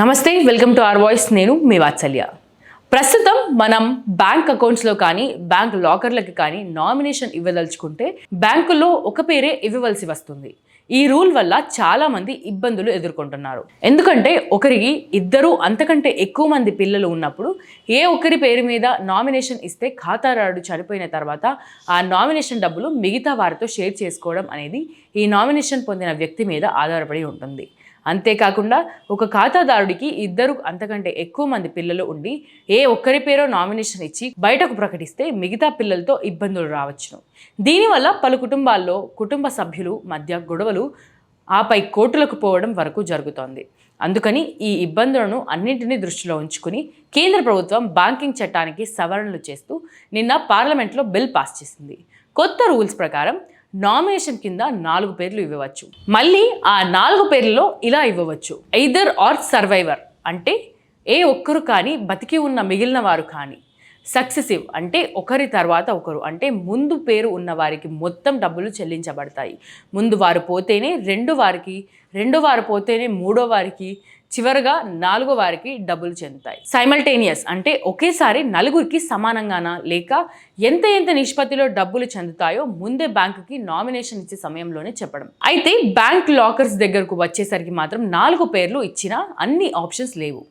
నమస్తే welcome to are voice. నేను మీ వాత్సల్య. ప్రస్తుతం మనం బ్యాంక్ అకౌంట్స్లో కానీ బ్యాంక్ లాకర్లకి కానీ నామినేషన్ ఇవ్వదలుచుకుంటే బ్యాంకులో ఒక పేరే ఇవ్వవలసి వస్తుంది. ఈ రూల్ వల్ల చాలామంది ఇబ్బందులు ఎదుర్కొంటున్నారు. ఎందుకంటే ఒకరికి ఇద్దరు అంతకంటే ఎక్కువ మంది పిల్లలు ఉన్నప్పుడు ఏ ఒక్కరి పేరు మీద నామినేషన్ ఇస్తే ఖాతాదారుడు చనిపోయిన తర్వాత ఆ నామినేషన్ డబ్బులు మిగతా వారితో షేర్ చేసుకోవడం అనేది ఈ నామినేషన్ పొందిన వ్యక్తి మీద ఆధారపడి ఉంటుంది. అంతేకాకుండా ఒక ఖాతాదారుడికి ఇద్దరు అంతకంటే ఎక్కువ మంది పిల్లలు ఉండి ఏ ఒక్కరి పేరో నామినేషన్ ఇచ్చి బయటకు ప్రకటిస్తే మిగతా పిల్లలతో ఇబ్బందులు రావచ్చును. దీనివల్ల పలు కుటుంబాల్లో కుటుంబ సభ్యులు మధ్య గొడవలు ఆపై కోర్టులకు పోవడం వరకు జరుగుతోంది. అందుకని ఈ ఇబ్బందులను అన్నింటినీ దృష్టిలో ఉంచుకుని కేంద్ర ప్రభుత్వం బ్యాంకింగ్ చట్టానికి సవరణలు చేస్తూ నిన్న పార్లమెంట్లో బిల్ పాస్ చేసింది. కొత్త రూల్స్ ప్రకారం నామినేషన్ కింద నాలుగు పేర్లు ఇవ్వవచ్చు. మళ్ళీ ఆ నాలుగు పేర్లలో ఇలా ఇవ్వవచ్చు. ఐదర్ ఆర్ సర్వైవర్ అంటే ఏ ఒక్కరు కానీ బతికి ఉన్న మిగిలిన వారు కానీ సక్సెసివ్ అంటే ఒకరి తర్వాత ఒకరు అంటే ముందు పేరు ఉన్న వారికి మొత్తం డబ్బులు చెల్లించబడతాయి. ముందు వారు పోతేనే రెండు వారికి రెండు వారు పోతేనే మూడో వారికి చివరగా నాలుగో వారికి డబ్బులు చెందుతాయి. సైమల్టేనియస్ అంటే ఒకేసారి నలుగురికి సమానంగానా? లేక ఎంత ఎంత నిష్పత్తిలో డబ్బులు చెందుతాయో ముందే బ్యాంకుకి నామినేషన్ ఇచ్చే సమయంలోనే చెప్పడం. అయితే బ్యాంక్ లాకర్స్ దగ్గరకు వచ్చేసరికి మాత్రం నాలుగు పేర్లు ఇచ్చినా అన్ని ఆప్షన్స్ లేవు.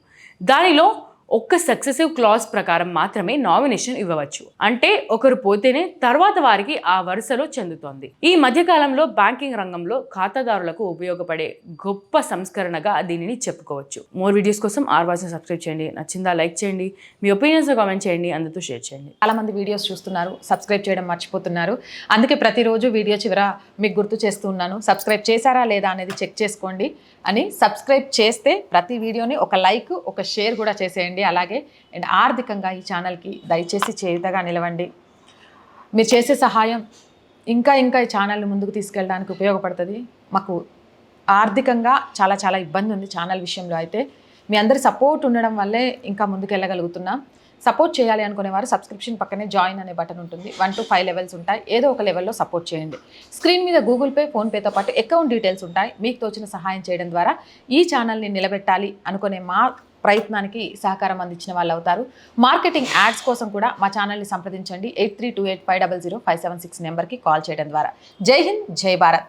దానిలో ఒక్క సక్సెసివ్ క్లాస్ ప్రకారం మాత్రమే నామినేషన్ ఇవ్వవచ్చు. అంటే ఒకరు పోతేనే తర్వాత వారికి ఆ వరుసలో చెందుతోంది. ఈ మధ్యకాలంలో బ్యాంకింగ్ రంగంలో ఖాతాదారులకు ఉపయోగపడే గొప్ప సంస్కరణగా దీనిని చెప్పుకోవచ్చు. మోర్ వీడియోస్ కోసం ఆర్ సబ్స్క్రైబ్ చేయండి. నచ్చిందా లైక్ చేయండి. మీ ఒపీనియన్స్ కామెంట్ చేయండి. అందరితో షేర్ చేయండి. చాలా మంది వీడియోస్ చూస్తున్నారు. సబ్స్క్రైబ్ చేయడం మర్చిపోతున్నారు. అందుకే ప్రతిరోజు వీడియో చివర మీకు గుర్తు చేస్తూ ఉన్నాను. సబ్స్క్రైబ్ చేశారా లేదా అనేది చెక్ చేసుకోండి. అని సబ్స్క్రైబ్ చేస్తే ప్రతి వీడియోని ఒక లైక్ ఒక షేర్ కూడా చేసేయండి. అలాగే అండ్ ఆర్థికంగా ఈ ఛానల్కి దయచేసి చేయుతగా నిలవండి. మీరు చేసే సహాయం ఇంకా ఇంకా ఈ ఛానల్ని ముందుకు తీసుకెళ్ళడానికి ఉపయోగపడుతుంది. మాకు ఆర్థికంగా చాలా చాలా ఇబ్బంది ఉంది ఛానల్ విషయంలో అయితే. మీ అందరి సపోర్ట్ ఉండడం వల్లే ఇంకా ముందుకు వెళ్ళగలుగుతున్నాం. సపోర్ట్ చేయాలి అనుకునే వారు సబ్స్క్రిప్షన్ పక్కనే జాయిన్ అనే బటన్ ఉంటుంది. వన్ టు ఫైవ్ లెవెల్స్ ఉంటాయి. ఏదో ఒక లెవెల్లో సపోర్ట్ చేయండి. స్క్రీన్ మీద గూగుల్ పే ఫోన్పేతో పాటు అకౌంట్ డీటెయిల్స్ ఉంటాయి. మీకు తోచిన సహాయం చేయడం ద్వారా ఈ ఛానల్ని నిలబెట్టాలి అనుకునే మా ప్రయత్నానికి సహకారం అందించిన వాళ్ళు అవుతారు మార్కెటింగ్ యాడ్స్ కోసం కూడా మా ఛానల్ని సంప్రదించండి. Eight three two eight five double zero five seven six నెంబర్కి కాల్ చేయడం ద్వారా. జై హింద్ జై భారత్.